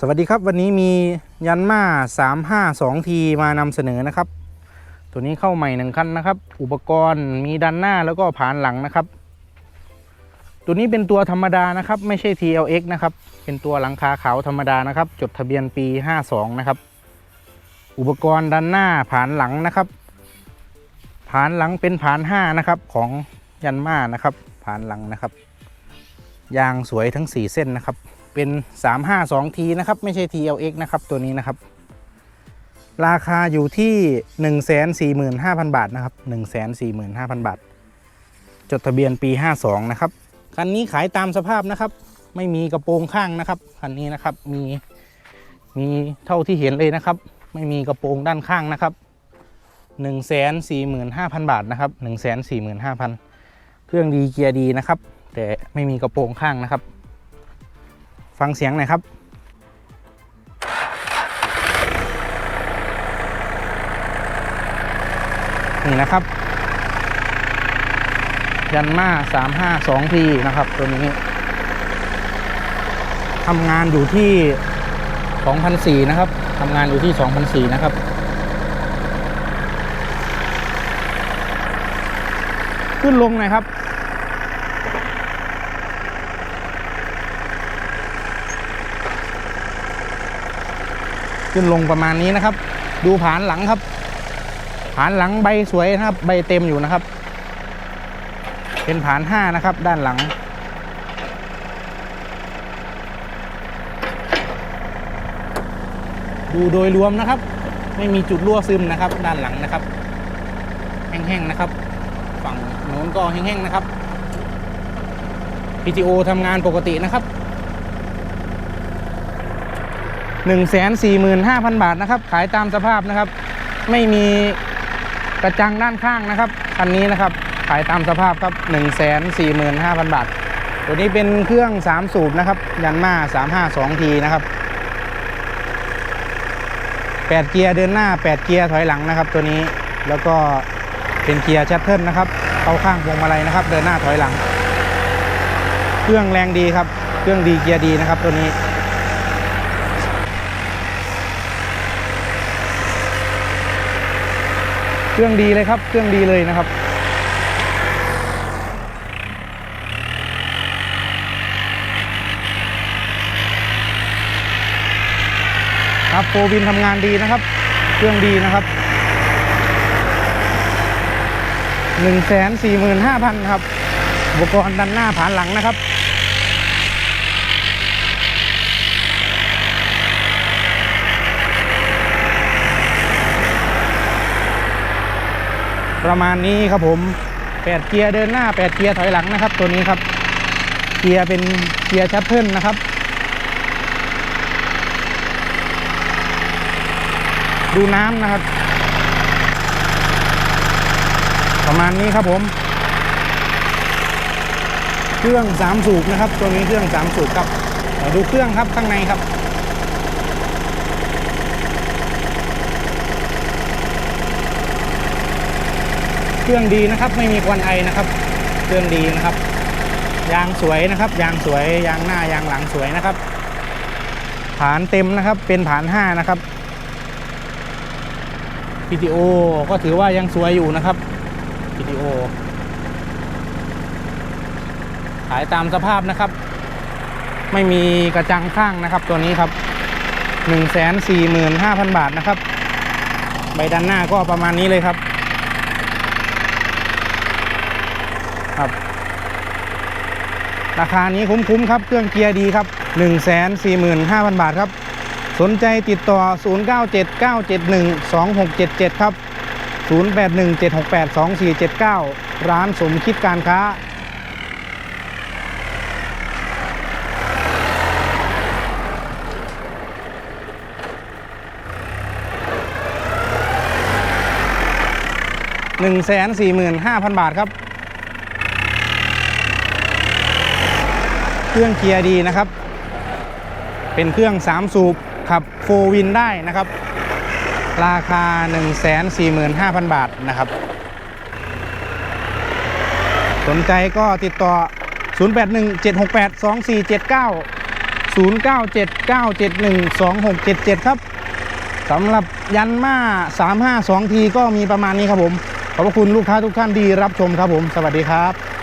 สวัสดีครับวันนี้มียันมา352ทีมานำเสนอนะครับ ตัวนี้เข้าใหม่หนึ่งคันนะครับ อุปกรณ์มีด้านหน้าแล้วก็ผานหลังนะครับ ตัวนี้เป็นตัวธรรมดานะครับ ไม่ใช่ TLX นะครับ เป็นตัวหลังคาขาวธรรมดานะครับ จดทะเบียนปี 52 นะครับ อุปกรณ์ด้านหน้าผานหลังนะครับ ผานหลังเป็นผาน5นะครับของยันมานะครับผานหลังนะครับ ยางสวยทั้ง 4 เส้นนะครับ เป็น 352ทีนะครับ ไม่ใช่ TLX นะครับ ตัวนี้นะครับ ราคาอยู่ที่ 145,000 บาทนะครับ 145,000 บาท จดทะเบียนปี 52 นะครับ คันนี้ขายตามสภาพนะครับ ไม่มีกระโปรงข้างนะครับ คันนี้นะครับ มี มีเท่าที่เห็นเลยนะครับ ไม่มีกระโปรงด้านข้างนะครับ 145,000 บาทนะครับ 145,000 เครื่องดีเกียร์ดีนะครับ แต่ไม่มีกระโปรงข้างนะครับ ฟังเสียงหน่อยครับนี่นะครับ ยันมา352ทีนะครับตัวนี้ทำงานอยู่ที่2,004นะครับทำงานอยู่ที่2,004นะครับขึ้นลงหน่อยครับ ขึ้นลงประมาณนี้นะครับ ดูผานหลังครับ ผานหลังใบสวยนะครับ ใบเต็มอยู่นะครับ เป็นผานห้านะครับ ด้านหลัง ดูโดยรวมนะครับ ไม่มีจุดรั่วซึมนะครับ ด้านหลังนะครับ แห้งๆนะครับ ฝั่งโน้นก็แห้งๆนะครับ PTO ทำงานปกตินะครับ 145,000 บาทนะครับ ขายตามสภาพนะครับ ไม่มีกระจังด้านข้างนะครับคันนี้นะครับ ขายตามสภาพครับ 145,000 บาท ตัวนี้เป็นเครื่อง 3 สูบนะครับ ยันมา352ทีนะครับ 8 เกียร์เดินหน้า 8 เกียร์ถอยหลังนะครับ ตัวนี้แล้วก็เป็นเกียร์ชัตเทิลนะครับเข้าข้างพวงมาลัยนะครับ เดินหน้าถอยหลัง เครื่องแรงดีครับ เครื่องดีเกียร์ดีนะครับตัวนี้ เครื่องดีเลยครับ เครื่องดีเลยนะครับครับโฟวินทำงานดีนะครับ เครื่องดีนะครับ145,000ครับอุปกรณ์ด้านหน้าผานหลังนะครับ ประมาณนี้ครับผม8เกียร์เดินหน้า8เกียร์ถอยหลังนะครับ ตัวนี้ครับ เกียร์เป็นเกียร์ชัตเทิลนะครับดูน้ำนะครับ ประมาณนี้ครับผม เครื่อง3สูบนะครับ ตัวนี้เครื่อง3สูบครับดูเครื่องครับข้างในครับ เครื่องดีนะครับ ไม่มีควันไอนะครับ เครื่องดีนะครับ ยางสวยนะครับ ยางสวย ยางหน้ายางหลังสวยนะครับ ฐานเต็มนะครับ เป็นฐาน5นะครับ PTO ก็ถือว่ายังสวยอยู่นะครับ PTO ขายตามสภาพนะครับ ไม่มีกระจังข้างนะครับ ตัวนี้ครับ 145,000 บาทนะครับ ใบด้านหน้าก็ประมาณนี้เลยครับ ครับ ราคานี้คุ้มๆครับ เครื่องเกียร์ดีครับ 145,000 บาทครับ สนใจติดต่อ 0979712677 ครับ 0817682479 ร้านสมคิดการค้า145,000 บาทครับ เครื่องเกียร์ดีนะครับ เป็นเครื่อง 3 สูบขับโฟวินได้นะครับ ราคา 145,000 บาทนะครับ สนใจก็ติดต่อ 0817682479 0979712677 ครับสำหรับยันมา352ทีก็มีประมาณนี้ครับผม ขอบพระคุณลูกค้าทุกท่านที่รับชมครับผม สวัสดีครับ